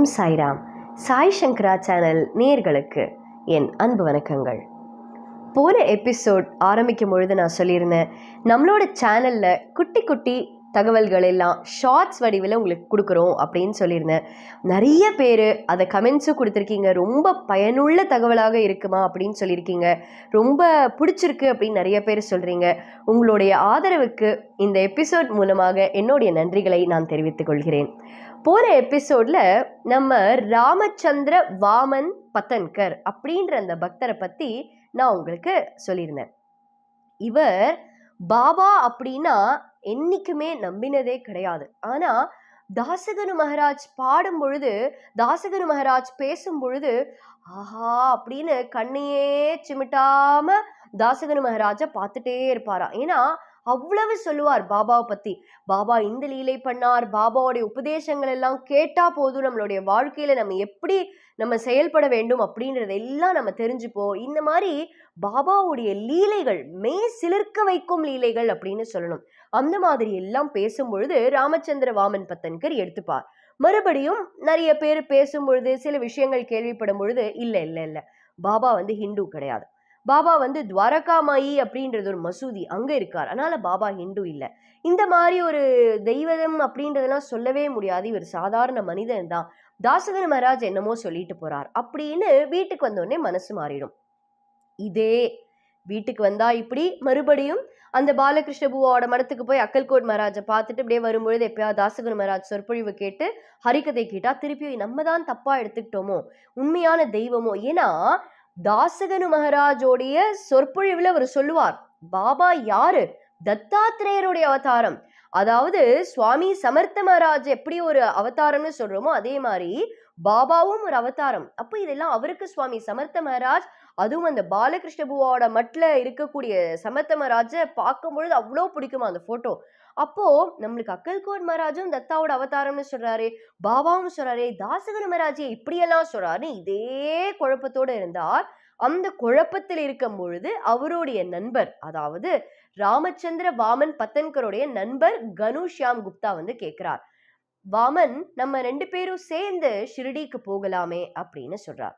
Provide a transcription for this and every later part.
ஓம் சாய்ராம். சாய் சங்கரா channel நேர்களுக்கு என் அன்பு வணக்கங்கள். போன எபிசோட் ஆரம்பிக்கும் பொழுது நான் சொல்லியிருந்தேன் நம்மளோட சேனலில் குட்டி குட்டி தகவல்கள் எல்லாம் ஷார்ட்ஸ் வடிவில் உங்களுக்கு கொடுக்குறோம் அப்படின்னு சொல்லியிருந்தேன். நிறைய பேர் அதை கமெண்ட்ஸும் கொடுத்துருக்கீங்க. ரொம்ப பயனுள்ள தகவலாக இருக்குமா அப்படின்னு சொல்லியிருக்கீங்க. ரொம்ப பிடிச்சிருக்கு அப்படின்னு நிறைய பேர் சொல்கிறீங்க உங்களுடைய ஆதரவுக்கு இந்த எபிசோட் மூலமாக என்னுடைய நன்றிகளை நான் தெரிவித்துக் கொள்கிறேன். போகிற எபிசோடில் நம்ம ராமச்சந்திர வாமன் பத்தன்கர் அப்படின்ற அந்த பக்தரை பற்றி நான் உங்களுக்கு சொல்லியிருந்தேன். இவர் பாபா அப்படின்னா என்னைக்குமே நம்பினதே கிடையாது. ஆனால் தாசகனு மகராஜ் பாடும் பொழுது தாசகனு மகராஜ் பேசும் பொழுது ஆஹா அப்படின்னு கண்ணையே சிமிட்டாம தாசகனு மகராஜை பார்த்துட்டே இருப்பாராம். ஏன்னா அவ்வளவு சொல்லுவார் பாபாவை பத்தி. பாபா இந்த லீலை பண்ணார் பாபாவுடைய உபதேசங்கள் எல்லாம் கேட்டா போதும் நம்மளுடைய வாழ்க்கையில நம்ம எப்படி நம்ம செயல்பட வேண்டும் அப்படின்றத எல்லாம் நம்ம தெரிஞ்சுப்போம் இந்த மாதிரி பாபாவுடைய லீலைகள் மே சிலிர்க்க வைக்கும் லீலைகள் அப்படின்னு சொல்லணும். அந்த மாதிரி எல்லாம் பேசும் பொழுது ராமச்சந்திர வாமன் பத்தன்கர் எடுத்துப்பார். மறுபடியும் நிறைய பேர் பேசும் பொழுது சில விஷயங்கள் கேள்விப்படும் பொழுது இல்லை இல்லை இல்லை. பாபா வந்து ஹிந்து கிடையாது. பாபா வந்து துவாரகாமாயி அப்படின்றது ஒரு மசூதி அங்கே இருக்கார். அதனால பாபா ஹிந்து இல்லை. இந்த மாதிரி ஒரு தெய்வதம் அப்படின்றதெல்லாம் சொல்லவே முடியாது. இவர் சாதாரண மனிதன் தான். தாசகர் மகாராஜ் என்னமோ சொல்லிட்டு போறார். அப்படின்னு வீட்டுக்கு வந்தோடனே மனசு மாறிடும். இதே வீட்டுக்கு வந்தா இப்படி மறுபடியும் அந்த பாலகிருஷ்ண பூவோட மடத்துக்கு போய் அக்கல்கோட் மகாராஜை பார்த்துட்டு அப்படியே வரும்பொழுது எப்பயாவது தாசகர் மகாராஜ் சொற்பொழிவு கேட்டு ஹரிகதை கேட்டா திருப்பி நம்ம தான் தப்பா எடுத்துக்கிட்டோமோ? உண்மையான தெய்வமோ? ஏன்னா தாசகனு மகாராஜோடைய சொற்பொழிவில் அவர் சொல்லுவார் பாபா யாரு? தத்தாத்திரேயருடைய அவதாரம். அதாவது சுவாமி சமர்த்த மகாராஜ் எப்படி ஒரு அவதாரம்னு சொல்றோமோ அதே மாதிரி பாபாவும் ஒரு அவதாரம். அப்போ இதெல்லாம் அவருக்கு சுவாமி சமர்த்த மகாராஜ் அதுவும் அந்த பாலகிருஷ்ண பூவாவோட மட்டில் இருக்கக்கூடிய சமர்த்த மகாராஜை பார்க்கும் பொழுது அவ்வளோ பிடிக்குமா அந்த போட்டோ அப்போ நம்மளுக்கு அக்கல்கோட் மகாராஜும் தத்தாவோட அவதாரம்னு சொல்றாரு பாபாவும் சொல்றாரு தாசகர் மகாராஜே இப்படியெல்லாம் சொல்றாரு இதே குழப்பத்தோடு இருந்தார். அந்த குழப்பத்தில் இருக்கும் பொழுது அவருடைய நண்பர் அதாவது ராமச்சந்திர வாமன் பத்தன்கருடைய நண்பர் கனுஷ்யாம் குப்தா வந்து கேட்கிறார். வாமன் நம்ம ரெண்டு பேரும் சேர்ந்து ஷிரடிக்கு போகலாமே அப்படின்னு சொல்றார்.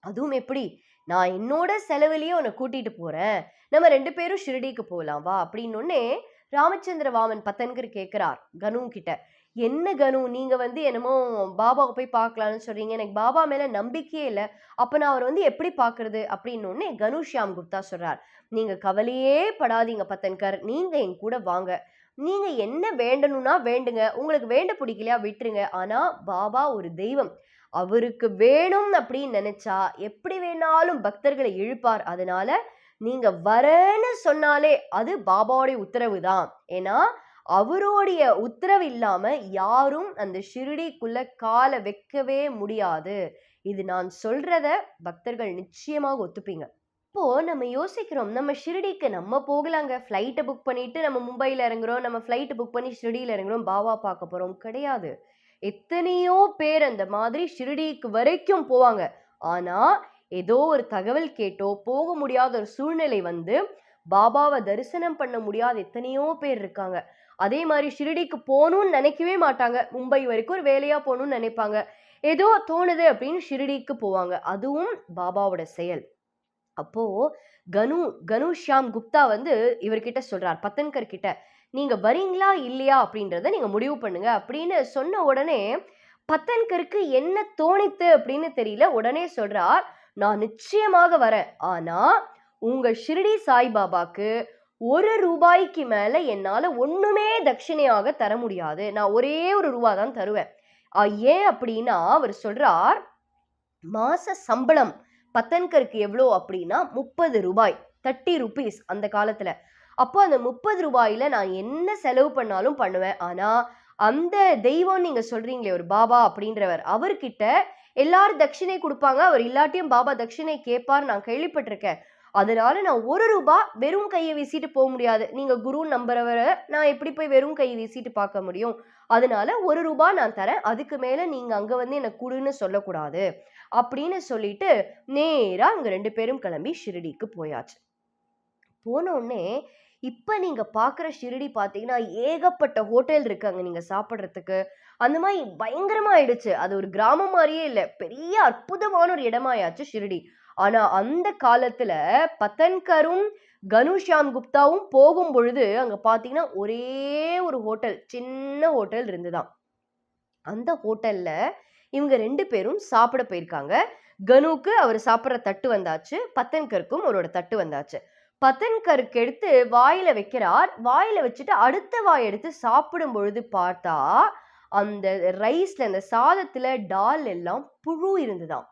அதுவும் எப்படி? நான் என்னோட செலவுலயே உன்னை கூட்டிட்டு போறேன். நம்ம ரெண்டு பேரும் ஷிரடிக்கு போகலாம் வா அப்படின்னு ராமச்சந்திர வாமன் பத்தன்கர் கேட்குறார் கனு கிட்ட என்ன கனு? நீங்கள் வந்து என்னமோ பாபாவை போய் பார்க்கலான்னு சொல்கிறீங்க எனக்கு பாபா மேலே நம்பிக்கையே இல்லை. அப்போ நான் அவர் வந்து எப்படி பார்க்குறது? அப்படின்னு கனு ஷியாம் குப்தா சொல்கிறார் நீங்கள் கவலையே படாதீங்க பத்தன்கர். நீங்கள் என் கூட வாங்க. நீங்கள் என்ன வேண்டணும்னா வேண்டுங்க. உங்களுக்கு வேண்ட பிடிக்கலையா விட்டுருங்க. ஆனால் பாபா ஒரு தெய்வம். அவருக்கு வேணும் அப்படின்னு நினச்சா எப்படி வேணாலும் பக்தர்களை இழுப்பார். அதனால நீங்க வரேன்னு சொன்னாலே அது பாபாவுடைய உத்தரவு தான் ஏன்னா அவருடைய உத்தரவு இல்லாம யாரும் அந்த ஷிரடிக்குள்ள காலை வைக்கவே முடியாது. இது நான் சொல்றத பக்தர்கள் நிச்சயமாக ஒத்துப்பீங்க. இப்போ நம்ம யோசிக்கிறோம் நம்ம ஷிரடிக்கு நம்ம போகலாங்க. ஃப்ளைட்டை புக் பண்ணிட்டு நம்ம மும்பையில் இறங்குறோம். நம்ம ஃப்ளைட்டை புக் பண்ணி ஷிரடியில் இறங்குறோம். பாபா பார்க்க போகிறோம் கிடையாது. எத்தனையோ பேர் அந்த மாதிரி ஷிரடிக்கு வரைக்கும் போவாங்க. ஆனால் ஏதோ ஒரு தகவல் கேட்டோ போக முடியாத ஒரு சூழ்நிலை வந்து பாபாவை தரிசனம் பண்ண முடியாத எத்தனையோ பேர் இருக்காங்க. அதே மாதிரி ஷிரடிக்கு போகணும்னு நினைக்கவே மாட்டாங்க. மும்பை வரைக்கும் ஒரு வேலையாக போகணும்னு நினைப்பாங்க. ஏதோ தோணுது அப்படின்னு ஷிரடிக்கு போவாங்க. அதுவும் பாபாவோட செயல். அப்போ கனு கனு ஷியாம் குப்தா வந்து இவர்கிட்ட சொல்றார். பத்தன்கர் கிட்ட நீங்க வரீங்களா? இல்லையா? அப்படின்றத நீங்க முடிவு பண்ணுங்க அப்படின்னு சொன்ன உடனே பத்தன்கருக்கு என்ன தோணித்து அப்படின்னு தெரியல. உடனே சொல்றார் நான் நிச்சயமாக வரேன். ஆனா உங்க ஷிரடி சாய்பாபாக்கு ஒரு ரூபாய்க்கு மேல என்னால ஒண்ணுமே தட்சிணையாக தர முடியாது. நான் ஒரே ஒரு ரூபா தான் தருவேன். ஏன் அப்படின்னா அவர் சொல்றார் மாச சம்பளம் பத்தன்கருக்கு எவ்வளோ அப்படின்னா முப்பது ரூபாய். தேர்ட்டி ருபீஸ் அந்த காலத்துல. அப்போ அந்த முப்பது ரூபாயில நான் என்ன செலவு பண்ணாலும் பண்ணுவேன். ஆனா அந்த தெய்வம் நீங்க சொல்றீங்களே ஒரு பாபா அப்படின்றவர் அவர்கிட்ட எல்லாரும் தட்சிணை கொடுப்பாங்க. அவர் இல்லாட்டியும் பாபா தட்சிணை கேட்பார் நான் கேள்விப்பட்டிருக்கேன். அதனால நான் ஒரு ரூபா வெறும் கையை வீசிட்டு போக முடியாது. நீங்க குரு நம்புறவரை நான் எப்படி போய் வெறும் கையை வீசிட்டு பார்க்க முடியும்? அதனால ஒரு ரூபா நான் தரேன். அதுக்கு மேல நீங்க அங்க வந்து எனக்கு குடுன்னு சொல்லக்கூடாது. அப்படின்னு சொல்லிட்டு நேரா அங்க ரெண்டு பேரும் கிளம்பி ஷிரடிக்கு போயாச்சு. போன உடனே இப்போ நீங்கள் பார்க்குற ஷிரடி பார்த்தீங்கன்னா ஏகப்பட்ட ஹோட்டல் இருக்காங்க நீங்கள் சாப்பிட்றதுக்கு. அந்த மாதிரி பயங்கரமாக ஆயிடுச்சு. அது ஒரு கிராமம் மாதிரியே இல்லை. பெரிய அற்புதமான ஒரு இடமாயாச்சு ஷிரடி. ஆனால் அந்த காலத்தில் பத்தன்கரும் கனுஷாம் குப்தாவும் போகும் பொழுது அங்கே பார்த்தீங்கன்னா ஒரே ஒரு ஹோட்டல் சின்ன ஹோட்டல் இருந்துதான். அந்த ஹோட்டலில் இவங்க ரெண்டு பேரும் சாப்பிட போயிருக்காங்க. கனுக்கு அவர் சாப்பிட்ற தட்டு வந்தாச்சு பத்தன்கருக்கும் அவரோட தட்டு வந்தாச்சு. பத்தன்கருக்கு எடுத்து வாயில வைக்கிறார். வாயில வச்சுட்டு அடுத்த வாய் எடுத்து சாப்பிடும் பொழுது பார்த்தா அந்த ரைஸ்ல அந்த சாதத்துல டால் எல்லாம் புழு இருந்துதான்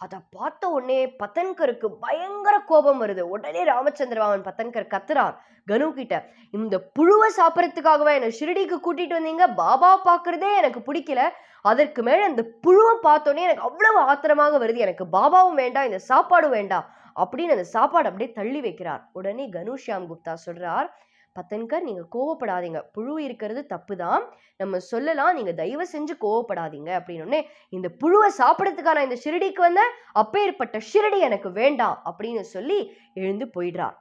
அதை பார்த்த உடனே பத்தன்கருக்கு பயங்கர கோபம் வருது. உடனே ராமச்சந்திரபாவன் பத்தன்கர் கத்துறார். கனு கிட்ட இந்த புழுவை சாப்பிட்றதுக்காகவே என்னை ஷிரடிக்கு கூட்டிட்டு வந்தீங்க? பாபா பார்க்கறதே எனக்கு பிடிக்கல. அதற்கு மேல அந்த புழுவை பார்த்தோன்னே எனக்கு அவ்வளவு ஆத்திரமாக வருது. எனக்கு பாபாவும் வேண்டாம் இந்த சாப்பாடும் வேண்டாம். அப்படின்னு அந்த சாப்பாடு அப்படியே தள்ளி வைக்கிறார். உடனே கனுஷ்யாம் குப்தா சொல்றார் பத்தன்கர் நீங்கள் கோவப்படாதீங்க. புழு இருக்கிறது தப்பு தான் நம்ம சொல்லலாம் நீங்கள் தயவு செஞ்சு கோவப்படாதீங்க. அப்படின்னு இந்த புழுவை சாப்பிட்றதுக்கான நான் இந்த ஷிரடிக்கு வந்த அப்பேற்பட்ட ஷிரடி எனக்கு வேண்டாம். அப்படின்னு சொல்லி எழுந்து போயிடுறார்.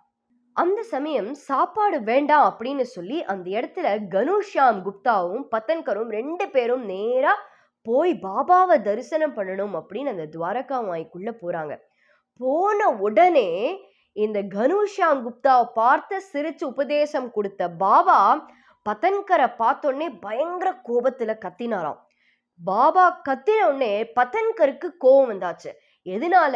அந்த சமயம் சாப்பாடு வேண்டாம் அப்படின்னு சொல்லி அந்த இடத்துல கனுஷ்யாம் குப்தாவும் பத்தன்கரும் ரெண்டு பேரும் நேராக போய் பாபாவை தரிசனம் பண்ணணும் அப்படின்னு அந்த துவாரகா வாய்க்குள்ளே போகிறாங்க போன உடனே இந்த கனுஷாம் குப்தாவை பார்த்து சிரிச்சு உபதேசம் கொடுத்த பாபா பத்தன்கரை பார்த்தோன்னே பயங்கர கோபத்துல கத்தினாராம். பாபா கத்தின உடனே பத்தன்கருக்கு கோபம் வந்தாச்சு. எதனால?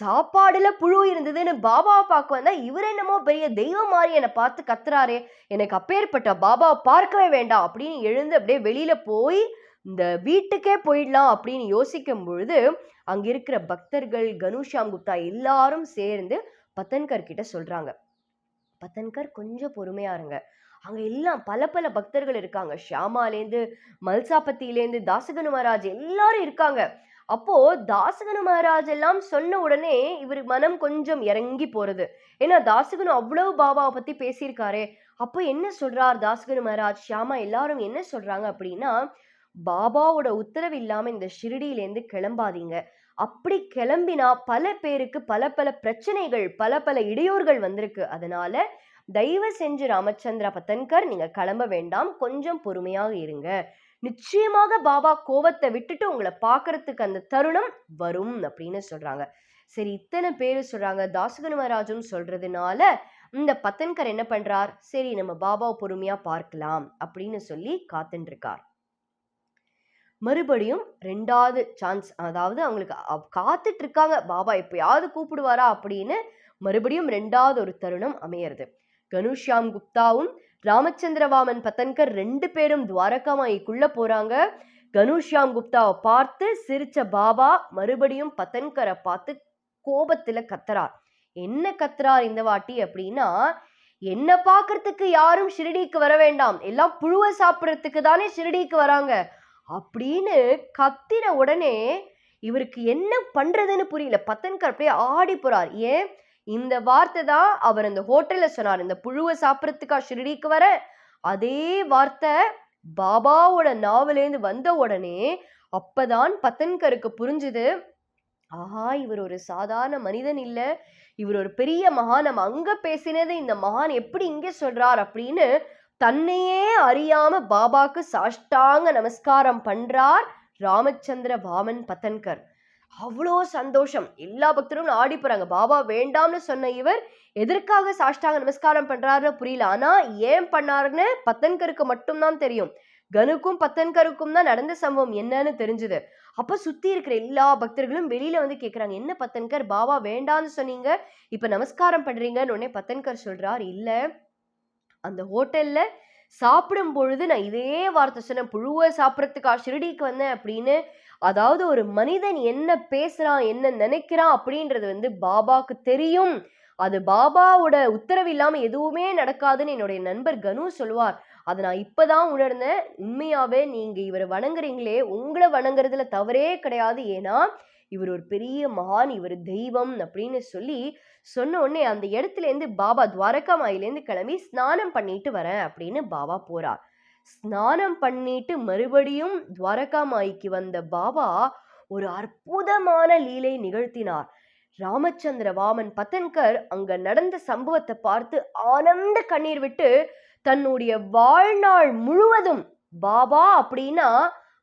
சாப்பாடுல புழு இருந்ததுன்னு பாபாவை பார்க்க வந்தா இவர் என்னமோ பெரிய தெய்வம் மாதிரி என்னை பார்த்து கத்துறாரே. எனக்கு அப்பேற்பட்ட பாபாவை பார்க்கவே வேண்டாம் அப்படின்னு எழுந்து அப்படியே வெளியில போய் இந்த வீட்டுக்கே போயிடலாம் அப்படின்னு யோசிக்கும் பொழுது அங்க இருக்கிற பக்தர்கள் கனுஷாம் குப்தா எல்லாரும் சேர்ந்து பத்தன்கர் கிட்ட சொல்றாங்க. பத்தன்கர் கொஞ்சம் பொறுமையா இருங்க. அங்க எல்லாம் பல பல பக்தர்கள் இருக்காங்க. ஷியாமாலேருந்து மல்சாபத்திலேருந்து தாசகனு மகாராஜ் எல்லாரும் இருக்காங்க. அப்போ தாசகனு மகாராஜ் எல்லாம் சொன்ன உடனே இவர் மனம் கொஞ்சம் இறங்கி போறது. ஏன்னா தாசகனு அவ்வளவு பாபாவை பத்தி பேசியிருக்காரே. அப்போ என்ன சொல்றார் தாசகனு மகாராஜ்? ஷியாமா எல்லாரும் என்ன சொல்றாங்க அப்படின்னா பாபாவோட உத்தரவு இல்லாம இந்த ஷிரடியிலேருந்து கிளம்பாதீங்க. அப்படி கிளம்பினா பல பேருக்கு பல பல பிரச்சனைகள் பல பல இடையூறுகள் வந்திருக்கு. அதனால தயவு செஞ்சு ராமச்சந்திர பத்தன்கர் நீங்க கிளம்ப வேண்டாம். கொஞ்சம் பொறுமையாக இருங்க. நிச்சயமாக பாபா கோவத்தை விட்டுட்டு உங்களை பார்க்கறதுக்கு அந்த தருணம் வரும் அப்படின்னு சொல்றாங்க. சரி இத்தனை பேர் சொல்றாங்க. தாசகனு மகாராஜும் சொல்றதுனால இந்த பத்தன்கர் என்ன பண்றார்? சரி நம்ம பாபாவை பொறுமையா பார்க்கலாம் அப்படின்னு சொல்லி காத்துட்டு இருக்கார் மறுபடியும் ரெண்டாவது சான்ஸ் அதாவது அவங்களுக்கு அவ்- காத்துட்டு இருக்காங்க பாபா எப்பயாவது கூப்பிடுவாரா அப்படின்னு மறுபடியும் ரெண்டாவது ஒரு தருணம் அமையிறது. கனுஷ்யாம் குப்தாவும் ராமச்சந்திரவாமன் பத்தன்கர் ரெண்டு பேரும் துவாரகாமாய்க்குள்ள போறாங்க. கனுஷ்யாம் குப்தாவை பார்த்து சிரிச்ச பாபா மறுபடியும் பத்தன்கரை பார்த்து கோபத்துல கத்துறார். என்ன கத்துறார் இந்த வாட்டி? அப்படின்னா என்ன பார்க்கறதுக்கு யாரும் ஷிரடிக்கு வர வேண்டாம். எல்லாம் புழுவை சாப்பிட்றதுக்கு தானே ஷிரடிக்கு வராங்க. அப்படின்னு கத்தின உடனே இவருக்கு என்ன பண்றதுன்னு புரியல. பத்தன்கர் அப்படியே ஆடி போறார். ஏன்? இந்த வார்த்தை தான் அவர் அந்த ஹோட்டல்ல சொன்னார். இந்த புழுவை சாப்பிட்றதுக்கா ஷிரடிக்கு வர? அதே வார்த்தை பாபாவோட நாவலேருந்து வந்த உடனே அப்பதான் பத்தன்கருக்கு புரிஞ்சுது. ஆஹா இவர் ஒரு சாதாரண மனிதன் இல்லை. இவர் ஒரு பெரிய மகான். நம்ம அங்க பேசினது இந்த மகான் எப்படி இங்கே சொல்றார் அப்படின்னு தன்னையே அறியாம பாபாக்கு சாஷ்டாங்க நமஸ்காரம் பண்றார் ராமச்சந்திர வாமன் பத்தன்கர். அவ்வளோ சந்தோஷம். எல்லா பக்தரும் ஆடி போறாங்க. பாபா வேண்டாம்னு சொன்ன இவர் எதற்காக சாஷ்டாங்க நமஸ்காரம் பண்றாருன்னு புரியல. ஆனா ஏன் பண்ணாருன்னு பத்தன்கருக்கு மட்டும்தான் தெரியும். கனுக்கும் பத்தன்கருக்கும் தான் நடந்த சம்பவம் என்னன்னு தெரிஞ்சுது. அப்ப சுத்தி இருக்கிற எல்லா பக்தர்களும் வெளியில வந்து கேக்குறாங்க. என்ன பத்தன்கர்? பாபா வேண்டான்னு சொன்னீங்க. இப்ப நமஸ்காரம் பண்றீங்கன்னு உடனே பத்தன்கர் சொல்றார் இல்லை அந்த ஹோட்டலில் சாப்பிடும் பொழுது நான் இதே வார்த்தை சொன்னேன் புழுவை சாப்பிட்றதுக்கா ஷிரடிக்கு வந்தேன் அப்படின்னு. அதாவது ஒரு மனிதன் என்ன பேசுகிறான் என்ன நினைக்கிறான் அப்படின்றது வந்து பாபாவுக்கு தெரியும். அது பாபாவோட உத்தரவு இல்லாமல் எதுவுமே நடக்காதுன்னு என்னுடைய நண்பர் கனு சொல்லுவார். அதை நான் இப்பதான் உணர்ந்தேன். உண்மையாகவே நீங்கள் இவரை வணங்குறீங்களே உங்களை வணங்குறதுல தவறே கிடையாது. ஏன்னா இவர் ஒரு பெரிய மகான் இவர் தெய்வம் அப்படின்னு சொல்லி சொன்ன உடனே அந்த இடத்துலேருந்து பாபா துவாரகா மாயிலேருந்து கிளம்பி ஸ்நானம் பண்ணிட்டு வரேன் அப்படின்னு பாபா போறார். ஸ்நானம் பண்ணிட்டு மறுபடியும் துவாரகா மாய்க்கு வந்த பாபா ஒரு அற்புதமான லீலை நிகழ்த்தினார். ராமச்சந்திர வாமன் பத்தன்கர் அங்க நடந்த சம்பவத்தை பார்த்து ஆனந்த கண்ணீர் விட்டு தன்னுடைய வாழ்நாள் முழுவதும் பாபா அப்படின்னா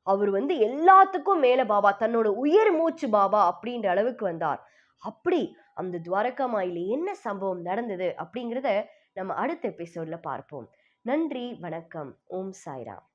அவர் வந்து எல்லாத்துக்கும் மேலே பாபா தன்னோட உயிர் மூச்சு பாபா அப்படின்ற அளவுக்கு வந்தார். அப்படி அந்த துவாரகா மாயில என்ன சம்பவம் நடந்தது அப்படிங்கிறத நம்ம அடுத்த எபிசோட்ல பார்ப்போம். நன்றி வணக்கம். ஓம் சாய்ராம்.